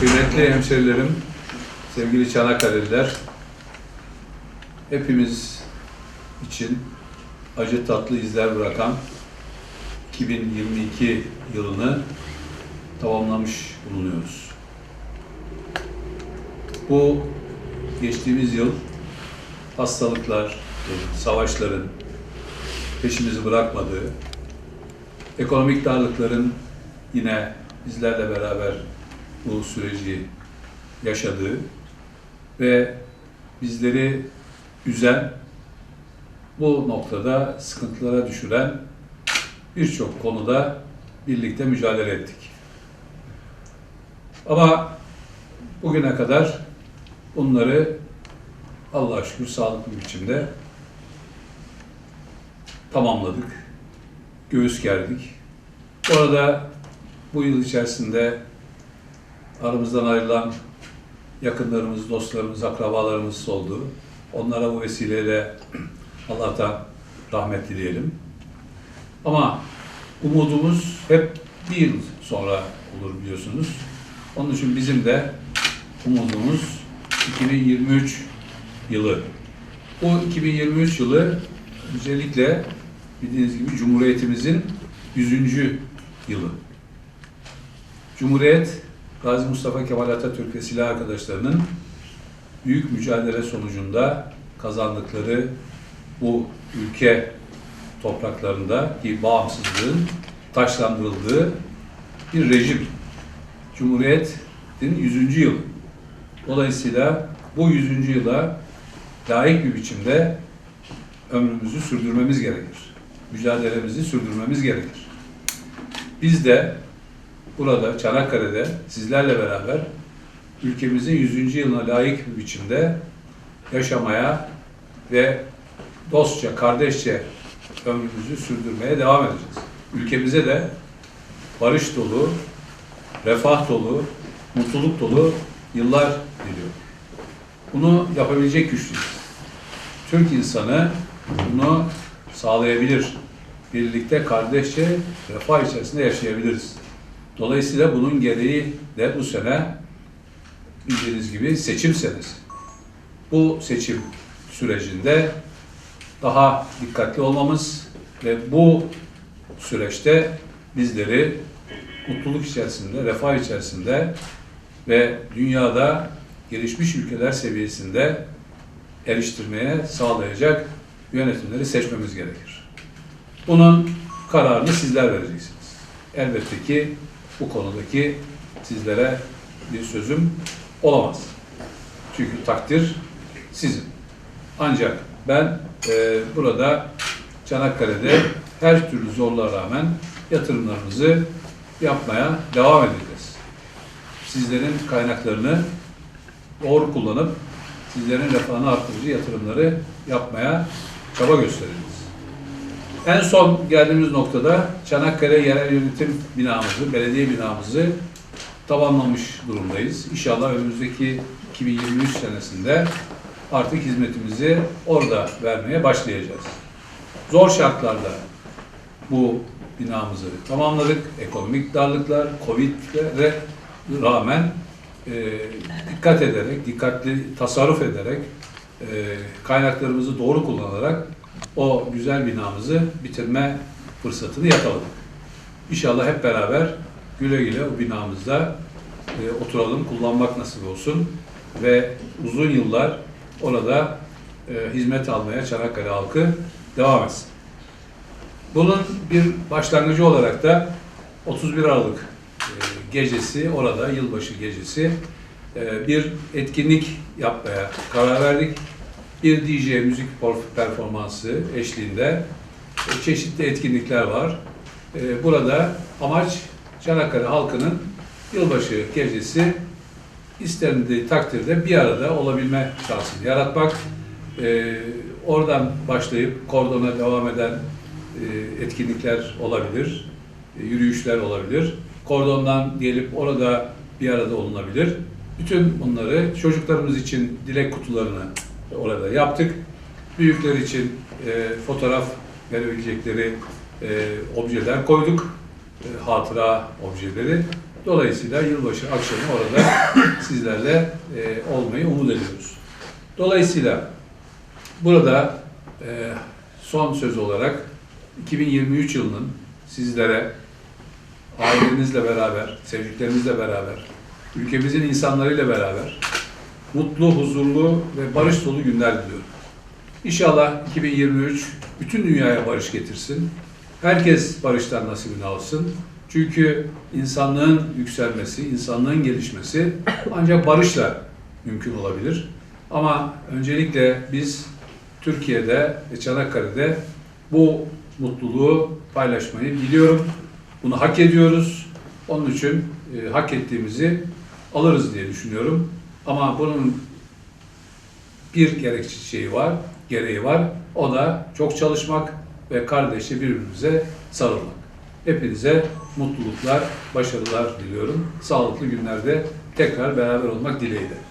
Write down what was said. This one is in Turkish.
Kıymetli hemşerilerim, sevgili Çanakkale'liler, hepimiz için acı tatlı izler bırakan 2022 yılını tamamlamış bulunuyoruz. Bu geçtiğimiz yıl hastalıklar, savaşların peşimizi bırakmadığı, ekonomik darlıkların yine bizlerle beraber bu süreci yaşadığı ve bizleri üzen, bu noktada sıkıntılara düşüren birçok konuda birlikte mücadele ettik. Ama bugüne kadar bunları Allah'a şükür sağlıklı bir biçimde tamamladık, göğüs gerdik. Bu arada bu yıl içerisinde aramızdan ayrılan yakınlarımız, dostlarımız, akrabalarımız oldu. Onlara bu vesileyle Allah'tan rahmet dileyelim. Ama umudumuz hep bir yıl sonra olur biliyorsunuz. Onun için bizim de umudumuz 2023 yılı. Bu 2023 yılı özellikle bildiğiniz gibi Cumhuriyetimizin 100. yılı. Cumhuriyet, Gazi Mustafa Kemal Atatürk ve silah arkadaşlarının büyük mücadele sonucunda kazandıkları bu ülke topraklarında ki bağımsızlığın taşlandırıldığı bir rejim. Cumhuriyet'in 100. yıl. Dolayısıyla bu 100. yıla layık bir biçimde ömrümüzü sürdürmemiz gerekir. Mücadelemizi sürdürmemiz gerekir. Biz de burada Çanakkale'de sizlerle beraber ülkemizin 100. yılına layık bir biçimde yaşamaya ve dostça, kardeşçe ömrümüzü sürdürmeye devam edeceğiz. Ülkemize de barış dolu, refah dolu, mutluluk dolu yıllar diliyorum. Bunu yapabilecek güçlüyüz. Türk insanı bunu sağlayabilir. Birlikte kardeşçe refah içerisinde yaşayabiliriz. Dolayısıyla bunun gereği de bu sene bildiğiniz gibi seçim senesi. Bu seçim sürecinde daha dikkatli olmamız ve bu süreçte bizleri mutluluk içerisinde, refah içerisinde ve dünyada gelişmiş ülkeler seviyesinde eriştirmeye sağlayacak yönetimleri seçmemiz gerekir. Bunun kararını sizler vereceksiniz. Elbette ki bu konudaki sizlere bir sözüm olamaz. Çünkü takdir sizin. Ancak ben e, burada Çanakkale'de her türlü zorluğa rağmen yatırımlarımızı yapmaya devam edeceğiz. Sizlerin kaynaklarını doğru kullanıp sizlerin refahını arttırıcı yatırımları yapmaya çaba göstereceğiz. En son geldiğimiz noktada Çanakkale Yerel Yönetim binamızı, belediye binamızı tamamlamış durumdayız. İnşallah önümüzdeki 2023 senesinde artık hizmetimizi orada vermeye başlayacağız. Zor şartlarda bu binamızı tamamladık. Ekonomik darlıklar, Covid'lere rağmen e, dikkat ederek, dikkatli tasarruf ederek, e, kaynaklarımızı doğru kullanarak o güzel binamızı bitirme fırsatını yakaladık. İnşallah hep beraber güle güle o binamızda e, oturalım, kullanmak nasip olsun ve uzun yıllar orada e, hizmet almaya Çanakkale halkı devam etsin. Bunun bir başlangıcı olarak da 31 Aralık e, gecesi, orada yılbaşı gecesi e, bir etkinlik yapmaya karar verdik. Bir DJ müzik performansı eşliğinde e, çeşitli etkinlikler var. E, Burada amaç Çanakkale halkının yılbaşı gecesi istendiği takdirde bir arada olabilme şansını yaratmak. E, oradan başlayıp kordona devam eden etkinlikler olabilir, yürüyüşler olabilir. Kordondan gelip orada bir arada olunabilir. Bütün bunları çocuklarımız için dilek kutularını orada yaptık. Büyükler için e, fotoğraf verebilecekleri e, objeler koyduk. E, hatıra objeleri. Dolayısıyla yılbaşı akşamı orada sizlerle e, olmayı umut ediyoruz. Dolayısıyla burada e, son söz olarak 2023 yılının sizlere ailenizle beraber, sevdiklerinizle beraber, ülkemizin insanlarıyla beraber mutlu, huzurlu ve barış dolu günler diliyorum. İnşallah 2023 bütün dünyaya barış getirsin. Herkes barıştan nasibini alsın. Çünkü insanlığın yükselmesi, insanlığın gelişmesi ancak barışla mümkün olabilir. Ama öncelikle biz Türkiye'de ve Çanakkale'de bu mutluluğu paylaşmayı biliyorum. Bunu hak ediyoruz. Onun için e, hak ettiğimizi alırız diye düşünüyorum. Ama bunun bir gerekçe şeyi var, gereği var. O da çok çalışmak ve kardeşçe birbirimize sarılmak. Hepinize mutluluklar, başarılar diliyorum. Sağlıklı günlerde tekrar beraber olmak dileğiyle.